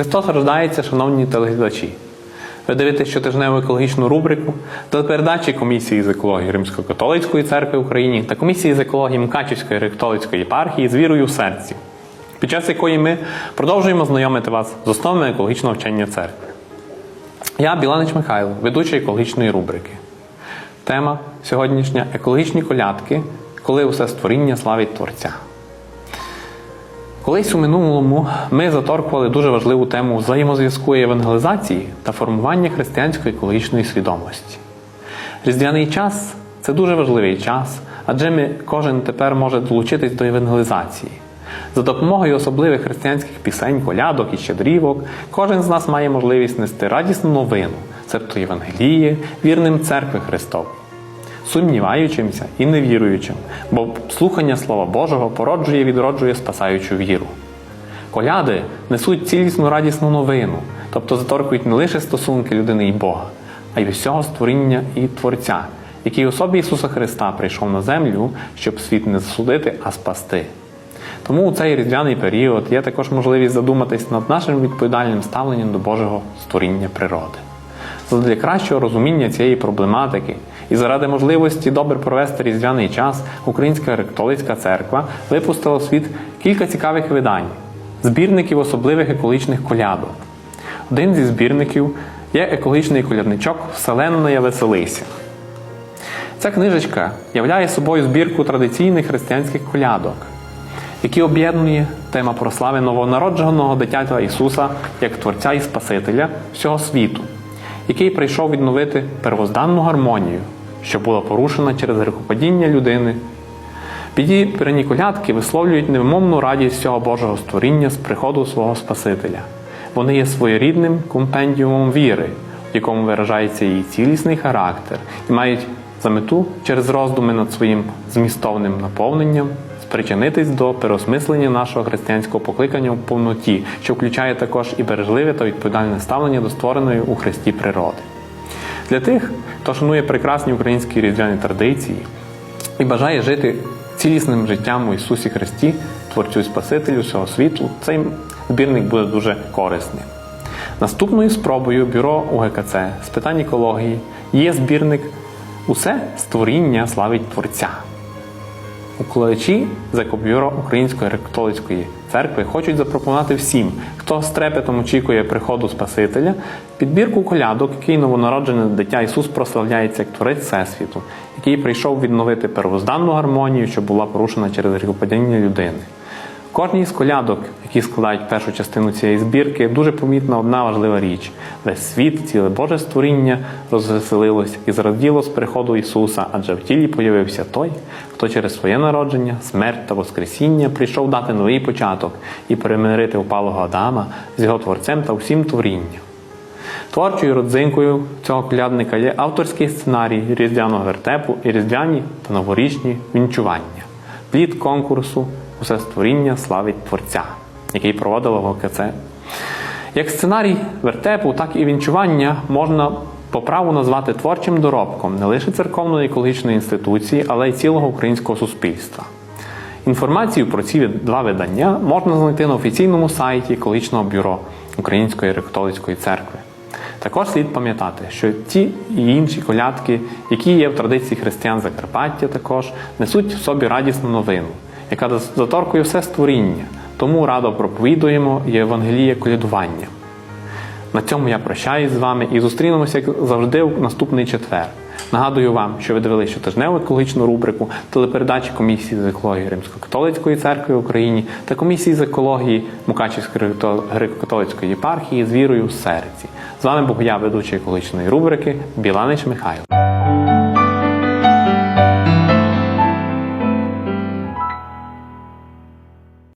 Христос рождається, шановні телеглядачі. Ви дивитесь щотижневу екологічну рубрику телепередачі комісії з екології Римсько-католицької церкви в Україні та комісії з екології Мкачівської греко-католицької єпархії з вірою в серці, під час якої ми продовжуємо знайомити вас з основами екологічного вчення церкви. Я Біланич Михайло, ведучий екологічної рубрики. Тема сьогоднішня екологічні колядки, коли усе створіння славить Творця. Колись у минулому ми заторкували дуже важливу тему взаємозв'язку евангелізації та формування християнської екологічної свідомості. Різдвяний час це дуже важливий час, адже ми кожен тепер може долучитись до евангелізації. За допомогою особливих християнських пісень, колядок і щедрівок, кожен з нас має можливість нести радісну новину, цебто Євангеліє, вірним церкви Христової сумніваючимся і невіруючим, бо слухання Слова Божого породжує і відроджує спасаючу віру. Коляди несуть цілісну радісну новину, тобто заторкують не лише стосунки людини і Бога, а й всього створіння і Творця, який особі Ісуса Христа прийшов на землю, щоб світ не засудити, а спасти. Тому у цей різдвяний період є також можливість задуматись над нашим відповідальним ставленням до Божого створіння природи. Задля кращого розуміння цієї проблематики і заради можливості добре провести різдвяний час Українська католицька церква випустила в світ кілька цікавих видань, збірників особливих екологічних колядок. Один зі збірників є екологічний колядничок Вселенная Веселися. Ця книжечка являє собою збірку традиційних християнських колядок, які об'єднує тема прослави новонародженого дитятя Ісуса як Творця і Спасителя всього світу, який прийшов відновити первозданну гармонію, що була порушена через грехопадіння людини. Підібрані колядки висловлюють невимовну радість всього Божого створіння з приходу свого Спасителя. Вони є своєрідним компендіумом віри, в якому виражається її цілісний характер, і мають за мету через роздуми над своїм змістовним наповненням спричинитись до переосмислення нашого християнського покликання в повноті, що включає також і бережливе та відповідальне ставлення до створеної у Христі природи. Для тих, хто шанує прекрасні українські різдвяні традиції і бажає жити цілісним життям у Ісусі Христі, Творцю і Спасителю всього світу, цей збірник буде дуже корисним. Наступною спробою бюро УГКЦ з питань екології є збірник Усе створіння славить Творця. Укладачі з екобюро Української католицької церкви хочуть запропонувати всім, хто з трепетом очікує приходу Спасителя, підбірку колядок, який новонароджене дитя Ісус прославляється як Творець Всесвіту, який прийшов відновити первозданну гармонію, що була порушена через гріхопадіння людини. Кожній з колядок, які складають першу частину цієї збірки, дуже помітна одна важлива річ: весь світ, ціле Боже створіння розвеселилось і зраділо з приходу Ісуса, адже в тілі появився той, хто через своє народження, смерть та Воскресіння прийшов дати новий початок і перемирити впалого Адама з його творцем та всім творінням. Творчою родзинкою цього колядника є авторський сценарій різдвяного вертепу і різдвяні та новорічні вінчування, плід конкурсу Усе створіння славить Творця, який проводило ГКЦ. Як сценарій вертепу, так і вінчування можна по праву назвати творчим доробком не лише церковної екологічної інституції, але й цілого українського суспільства. Інформацію про ці два видання можна знайти на офіційному сайті екологічного бюро Української католицької церкви. Також слід пам'ятати, що ті і інші колядки, які є в традиції християн Закарпаття, також несуть в собі радісну новину, яка заторкує все створіння, тому радо проповідуємо Євангеліє колядування. На цьому я прощаюсь з вами і зустрінемося, як завжди, в наступний четвер. Нагадую вам, що ви дивилися щотижневу екологічну рубрику телепередачі комісії з екології Римсько-католицької церкви в Україні та комісії з екології Мукачівської греко-католицької єпархії з вірою в серці. З вами був я, ведучий екологічної рубрики Біланич Михайло.